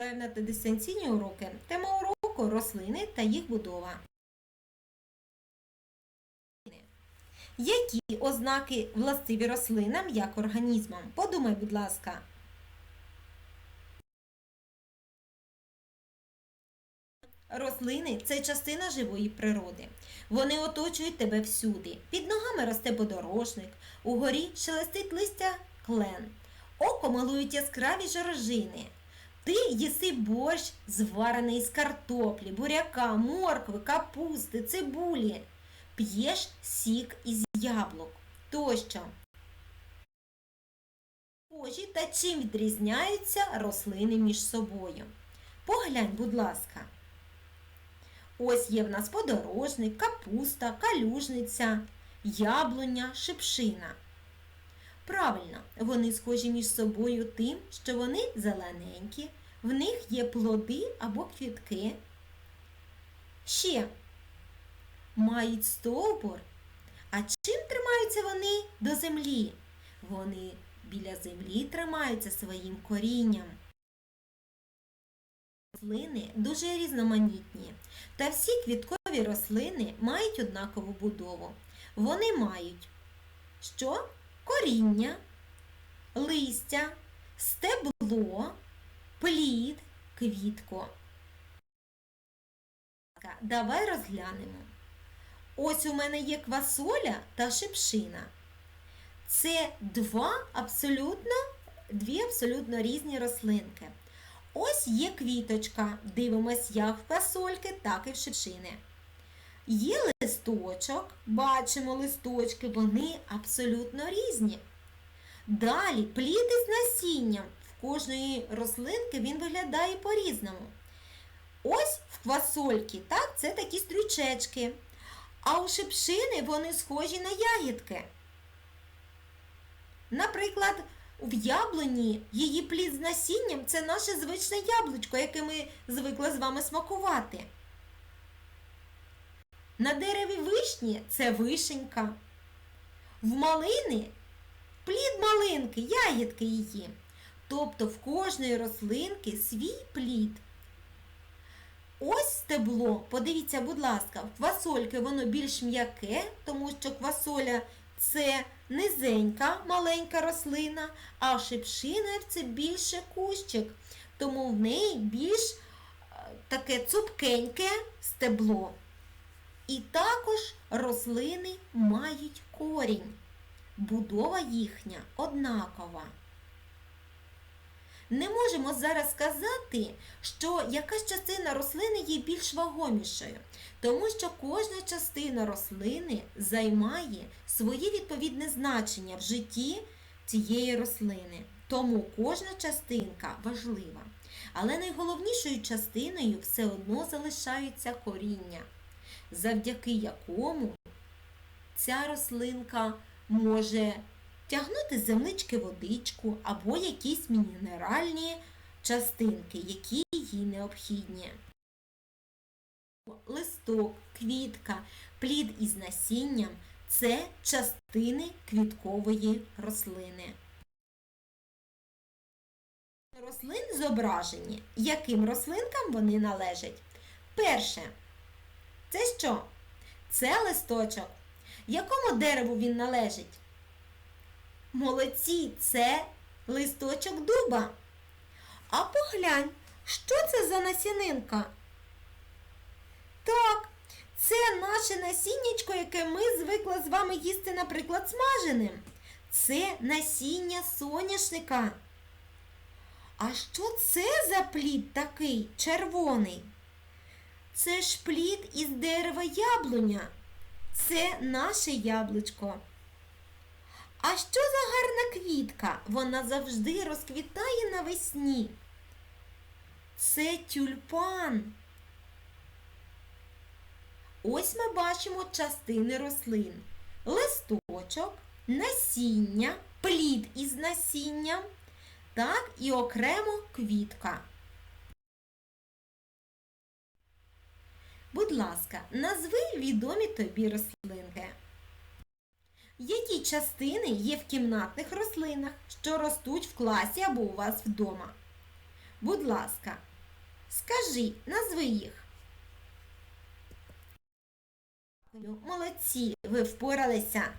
На дистанційні уроки. Тема уроку рослини та їх будова. Які ознаки властиві рослинам як організмам? Подумай, будь ласка. Рослини це частина живої природи. Вони оточують тебе всюди. Під ногами росте подорожник, угорі шелестить листя клен. Око малують яскраві жорожини. Ти їси борщ, зварений з картоплі, буряка, моркви, капусти, цибулі. П'єш сік із яблук тощо. Схожі та чим відрізняються рослини між собою? Поглянь, будь ласка. Ось є в нас подорожник, капуста, калюжниця, яблуня, шипшина. Правильно, вони схожі між собою тим, що вони зелененькі, в них є плоди або квітки. Ще мають стовбур. А чим тримаються вони до землі? Вони біля землі тримаються своїм корінням. Рослини дуже різноманітні, та всі квіткові рослини мають однакову будову. Вони мають що? Коріння, листя, стебло, плід, квітко. Давай розглянемо. Ось у мене є квасоля та шипшина. Це два абсолютно, дві абсолютно різні рослинки. Ось є квіточка. Дивимось як в квасольки, так і в шипшини. Є листочок, бачимо листочки, вони абсолютно різні. Далі плід із насінням. В кожної рослинки він виглядає по-різному. Ось в квасольки, так, це такі стрючечки. А у шипшини вони схожі на ягідки. Наприклад, в яблуні її плід з насінням це наше звичне яблучко, яке ми звикли з вами смакувати. На дереві вишні це вишенька. В малини плід малинки, ягідки її. Тобто в кожної рослинки свій плід. Ось стебло, подивіться, будь ласка, в квасольки воно більш м'яке, тому що квасоля це низенька маленька рослина, а шипшина це більше кущик, тому в неї більш таке цупкеньке стебло. І також рослини мають корінь. Будова їхня однакова. Не можемо зараз сказати, що якась частина рослини є більш вагомішою, тому що кожна частина рослини займає своє відповідне значення в житті цієї рослини. Тому кожна частинка важлива. Але найголовнішою частиною все одно залишається коріння, завдяки якому ця рослинка може тягнути землички водичку або якісь мінеральні частинки, які їй необхідні. Листок, квітка, плід із насінням це частини квіткової рослини. Рослин зображені, яким рослинкам вони належать. Перше, це що? Це листочок. Якому дереву він належить? Молодці, це листочок дуба. А поглянь, що це за насінинка? Так, це наше насіннячко, яке ми звикли з вами їсти, наприклад, смаженим. Це насіння соняшника. А що це за плід такий червоний? Це ж плід із дерева яблуня. Це наше яблучко. А що за гарна квітка? Вона завжди розквітає навесні. Це тюльпан. Ось ми бачимо частини рослин. Листочок, насіння, плід із насінням, так і окремо квітка. Будь ласка, назви відомі тобі рослинки. Які частини є в кімнатних рослинах, що ростуть в класі або у вас вдома? Будь ласка, Скажи, назви їх. Молодці, ви впоралися.